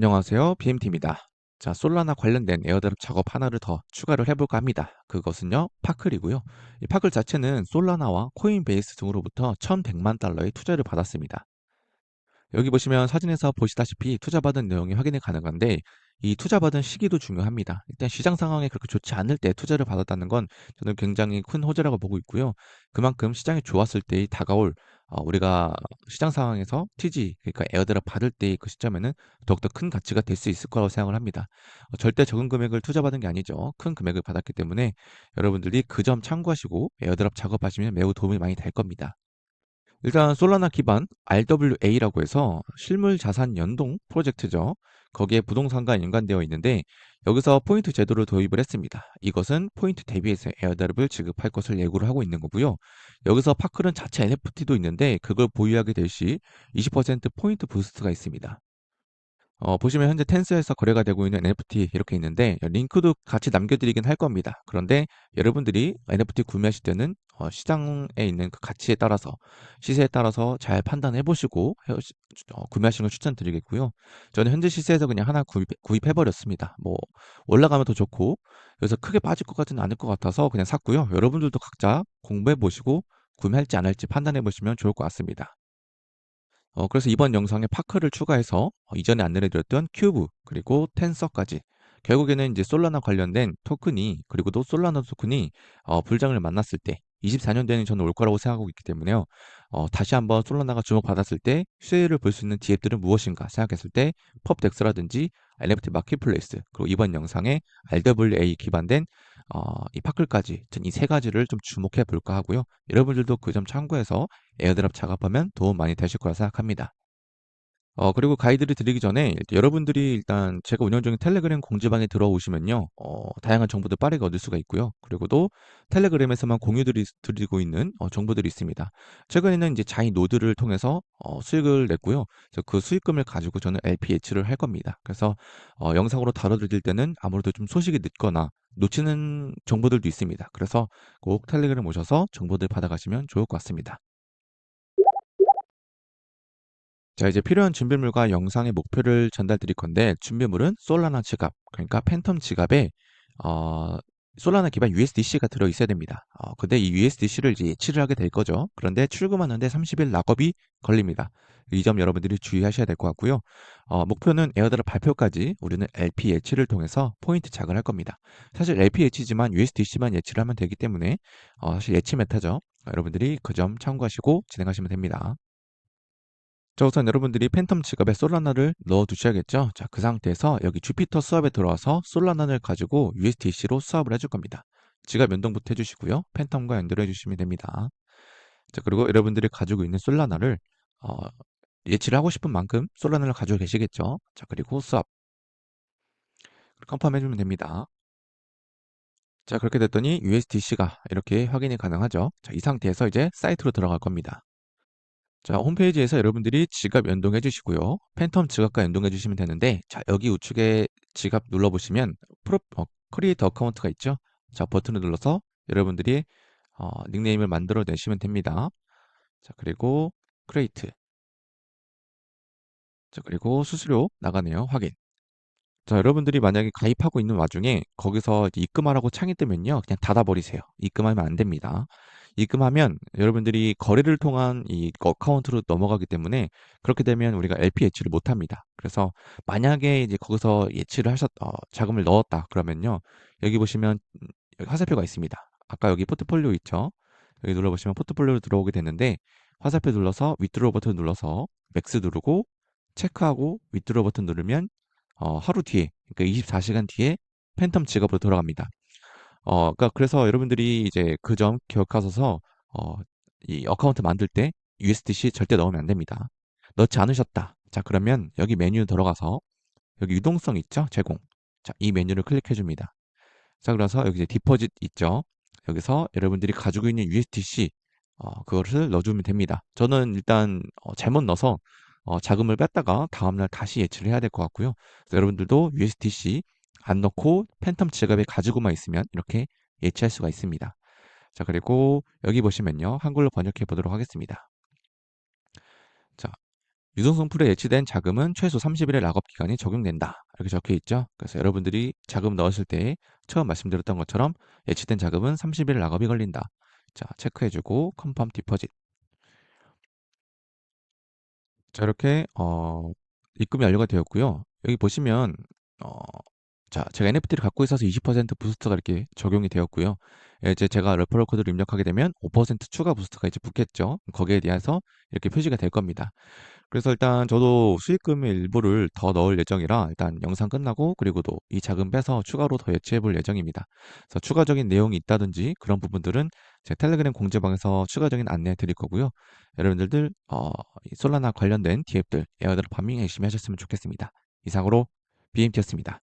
안녕하세요. BMT입니다. 자, 솔라나 관련된 에어드랍 작업 하나를 더 추가를 해볼까 합니다. 그것은요, 파클이고요. 이 파클 자체는 솔라나와 코인베이스 등으로부터 1100만 달러의 투자를 받았습니다. 여기 보시면 사진에서 보시다시피 투자받은 내용이 확인이 가능한데 이 투자받은 시기도 중요합니다. 일단 시장 상황이 그렇게 좋지 않을 때 투자를 받았다는 건 저는 굉장히 큰 호재라고 보고 있고요. 그만큼 시장이 좋았을 때의 다가올 어, 우리가 시장 상황에서 TG 그러니까 에어드랍 받을 때의 그 시점에는 더욱더 큰 가치가 될 수 있을 거라고 생각을 합니다. 어, 절대 적은 금액을 투자받은 게 아니죠. 큰 금액을 받았기 때문에 여러분들이 그 점 참고하시고 에어드랍 작업하시면 매우 도움이 많이 될 겁니다. 일단 솔라나 기반 RWA라고 해서 실물 자산 연동 프로젝트죠. 거기에 부동산과 연관되어 있는데 여기서 포인트 제도를 도입을 했습니다. 이것은 포인트 대비해서 에어드랍을 지급할 것을 예고를 하고 있는 거고요. 여기서 파클은 자체 NFT도 있는데 그걸 보유하게 될 시 20% 포인트 부스트가 있습니다. 어, 보시면 현재 텐스에서 거래가 되고 있는 NFT 이렇게 있는데 링크도 같이 남겨드리긴 할 겁니다. 그런데 여러분들이 NFT 구매하실 때는 어, 시장에 있는 그 가치에 따라서 시세에 따라서 잘 판단해 보시고 어, 구매하시는 걸 추천드리겠고요. 저는 현재 시세에서 그냥 하나 구입, 구입 해 버렸습니다. 뭐 올라가면 더 좋고 여기서 크게 빠질 것 같지는 않을 것 같아서 그냥 샀고요. 여러분들도 각자 공부해 보시고 구매할지 안 할지 판단해 보시면 좋을 것 같습니다. 어, 그래서 이번 영상에 파크를 추가해서 어, 이전에 안내해드렸던 큐브 그리고 텐서까지 결국에는 이제 솔라나 관련된 토큰이 그리고 또 솔라나 토큰이 어, 불장을 만났을 때 24년도에는 저는 올 거라고 생각하고 있기 때문에요. 어, 다시 한번 솔라나가 주목받았을 때 수혜를 볼 수 있는 디앱들은 무엇인가 생각했을 때 펍덱스라든지 NFT 마켓플레이스 그리고 이번 영상에 RWA 기반된 어, 이 파클까지 이 세 가지를 좀 주목해 볼까 하고요. 여러분들도 그 점 참고해서 에어드랍 작업하면 도움 많이 되실 거라 생각합니다. 어 그리고 가이드를 드리기 전에 여러분들이 일단 제가 운영 중인 텔레그램 공지방에 들어오시면요. 어 다양한 정보들 빠르게 얻을 수가 있고요. 그리고 또 텔레그램에서만 공유드리 드리고 있는 어 정보들이 있습니다. 최근에는 이제 자이 노드를 통해서 어 수익을 냈고요. 그래서 그 수익금을 가지고 저는 LPH를 할 겁니다. 그래서 어 영상으로 다뤄 드릴 때는 아무래도 좀 소식이 늦거나 놓치는 정보들도 있습니다. 그래서 꼭 텔레그램 오셔서 정보들 받아가시면 좋을 것 같습니다. 자, 이제 필요한 준비물과 영상의 목표를 전달 드릴 건데 준비물은 솔라나 지갑, 그러니까 팬텀 지갑에 어, 솔라나 기반 USDC가 들어 있어야 됩니다. 어, 근데 이 USDC를 이제 예치를 하게 될 거죠. 그런데 출금하는데 30일 락업이 걸립니다. 이 점 여러분들이 주의하셔야 될 것 같고요. 어, 목표는 에어드랍 발표까지 우리는 LP 예치를 통해서 포인트 작을 할 겁니다. 사실 LP 예치지만 USDC만 예치를 하면 되기 때문에 어, 사실 예치 메타죠. 여러분들이 그 점 참고하시고 진행하시면 됩니다. 자, 우선 여러분들이 팬텀 지갑에 솔라나를 넣어 두셔야겠죠? 자, 그 상태에서 여기 주피터 수압에 들어와서 솔라나를 가지고 USDC로 수압을 해줄 겁니다. 지갑 연동부터 해주시고요. 팬텀과 연결해 주시면 됩니다. 자, 그리고 여러분들이 가지고 있는 솔라나를 어, 예치를 하고 싶은 만큼 솔라나를 가지고 계시겠죠? 자, 그리고 수압. 컨펌 해주면 됩니다. 자, 그렇게 됐더니 USDC가 이렇게 확인이 가능하죠? 자, 이 상태에서 이제 사이트로 들어갈 겁니다. 자, 홈페이지에서 여러분들이 지갑 연동해 주시고요. 팬텀 지갑과 연동해 주시면 되는데, 자, 여기 우측에 지갑 눌러보시면 프로, 어, 크리에이터 어카운트가 있죠. 자, 버튼을 눌러서 여러분들이 어, 닉네임을 만들어 내시면 됩니다. 자, 그리고 크레이트. 자, 그리고 수수료 나가네요. 확인. 자, 여러분들이 만약에 가입하고 있는 와중에 거기서 입금하라고 창이 뜨면요. 그냥 닫아버리세요. 입금하면 안 됩니다. 입금하면 여러분들이 거래를 통한 이 어카운트로 넘어가기 때문에 그렇게 되면 우리가 LP 예치를 못 합니다. 그래서 만약에 이제 거기서 예치를 하셨, 어, 자금을 넣었다 그러면요. 여기 보시면 화살표가 있습니다. 아까 여기 포트폴리오 있죠? 여기 눌러보시면 포트폴리오로 들어오게 되는데 화살표 눌러서 위드로 버튼 눌러서 맥스 누르고 체크하고 위드로 버튼 누르면 어, 하루 뒤에 그러니까 24시간 뒤에 팬텀 지갑으로 돌아갑니다. 어, 그러니까 그래서 여러분들이 이제 그 점 기억하셔서 어, 이 어카운트 만들 때 USDC 절대 넣으면 안 됩니다. 넣지 않으셨다. 자, 그러면 여기 메뉴 들어가서 여기 유동성 있죠? 제공. 자, 이 메뉴를 클릭해 줍니다. 자, 그래서 여기 이제 디포짓 있죠? 여기서 여러분들이 가지고 있는 USDC 어, 그것을 넣어주면 됩니다. 저는 일단 어, 잘못 넣어서 어, 자금을 뺐다가 다음날 다시 예치를 해야 될 것 같고요. 여러분들도 USDC 안 넣고 팬텀 지갑에 가지고만 있으면 이렇게 예치할 수가 있습니다. 자, 그리고 여기 보시면요. 한글로 번역해 보도록 하겠습니다. 자, 유동성 풀에 예치된 자금은 최소 30일의 락업 기간이 적용된다. 이렇게 적혀 있죠. 그래서 여러분들이 자금 넣으실 때 처음 말씀드렸던 것처럼 예치된 자금은 30일 락업이 걸린다. 자, 체크해주고 컨펌 디퍼짓. 자, 이렇게 어, 입금이 완료가 되었고요. 여기 보시면 어, 자, 제가 NFT를 갖고 있어서 20% 부스트가 이렇게 적용이 되었고요. 예, 이제 제가 레퍼럴 코드를 입력하게 되면 5% 추가 부스트가 이제 붙겠죠. 거기에 대해서 이렇게 표시가 될 겁니다. 그래서 일단 저도 수익금의 일부를 더 넣을 예정이라 일단 영상 끝나고 그리고 또이 자금 빼서 추가로 더 예치해 볼 예정입니다. 그래서 추가적인 내용이 있다든지 그런 부분들은 제 텔레그램 공지방에서 추가적인 안내해 드릴 거고요. 여러분들들 어, 이 솔라나 관련된 디앱들 에어드랍 파밍 열심히 하셨으면 좋겠습니다. 이상으로 BMT였습니다.